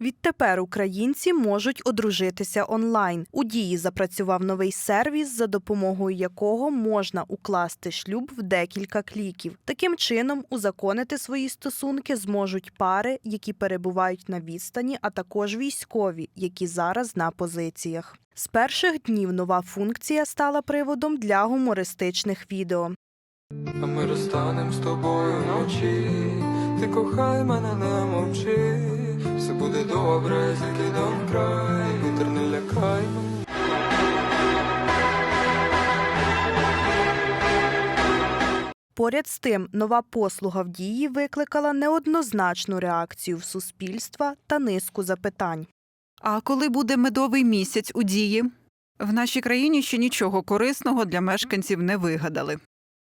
Відтепер українці можуть одружитися онлайн. У дії запрацював новий сервіс, за допомогою якого можна укласти шлюб в декілька кліків. Таким чином, узаконити свої стосунки зможуть пари, які перебувають на відстані, а також військові, які зараз на позиціях. З перших днів нова функція стала приводом для гумористичних відео. А ми розстанем з тобою вночі. Ти кохай мене, не мовчи. Буде добре, закидав край, вітер не лякай мене. Поряд з тим, нова послуга в дії викликала неоднозначну реакцію в суспільства та низку запитань. А коли буде медовий місяць у дії? В нашій країні ще нічого корисного для мешканців не вигадали.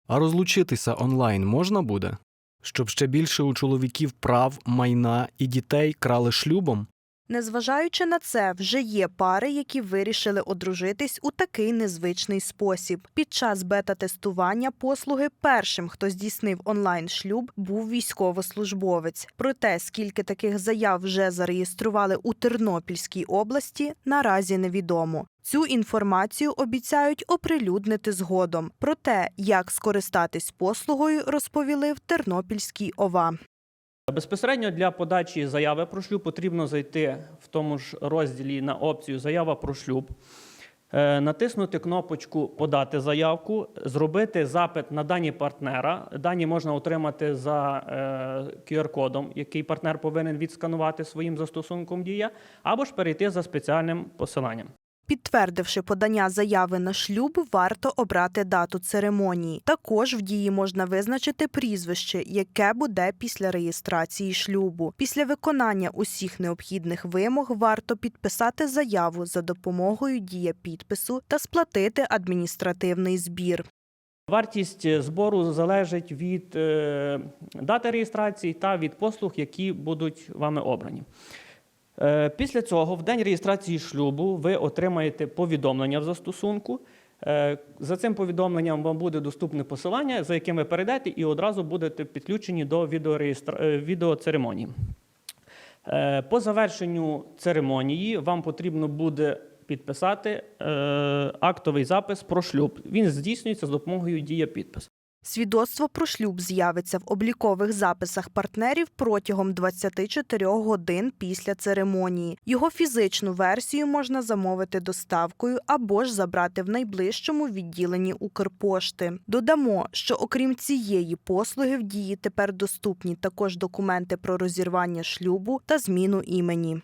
А розлучитися онлайн можна буде? Щоб ще більше у чоловіків прав, майна і дітей крали шлюбом? Незважаючи на це, вже є пари, які вирішили одружитись у такий незвичний спосіб. Під час бета-тестування послуги першим, хто здійснив онлайн шлюб, був військовослужбовець. Про те, скільки таких заяв вже зареєстрували у Тернопільській області, наразі невідомо. Цю інформацію обіцяють оприлюднити згодом. Про те, як скористатись послугою, розповіли в Тернопільській ОВА. Безпосередньо для подачі заяви про шлюб потрібно зайти в тому ж розділі на опцію Заява про шлюб, е, натиснути кнопочку Подати заявку, зробити запит на дані партнера. Дані можна отримати за е, QR-кодом, який партнер повинен відсканувати своїм застосунком Дія, або ж перейти за спеціальним посиланням. Підтвердивши подання заяви на шлюб, варто обрати дату церемонії. Також в дії можна визначити прізвище, яке буде після реєстрації шлюбу. Після виконання усіх необхідних вимог варто підписати заяву за допомогою дія підпису та сплатити адміністративний збір. Вартість е, збору залежить від е, дати реєстрації та від послуг, які будуть вами обрані. Е, Після цього, в день реєстрації шлюбу, ви отримаєте повідомлення в застосунку. Е, За цим повідомленням вам буде доступне посилання, за яким ви перейдете, і одразу будете підключені до е, відеоцеремонії. По завершенню церемонії вам потрібно буде підписати актовий запис про шлюб. Він здійснюється з допомогою дія. Свідоцтво про шлюб з'явиться в облікових записах партнерів протягом 24 годин після церемонії. Його фізичну версію можна замовити доставкою або ж забрати в найближчому відділенні Укрпошти. Додамо, що окрім цієї послуги в дії тепер доступні також документи про розірвання шлюбу та зміну імені.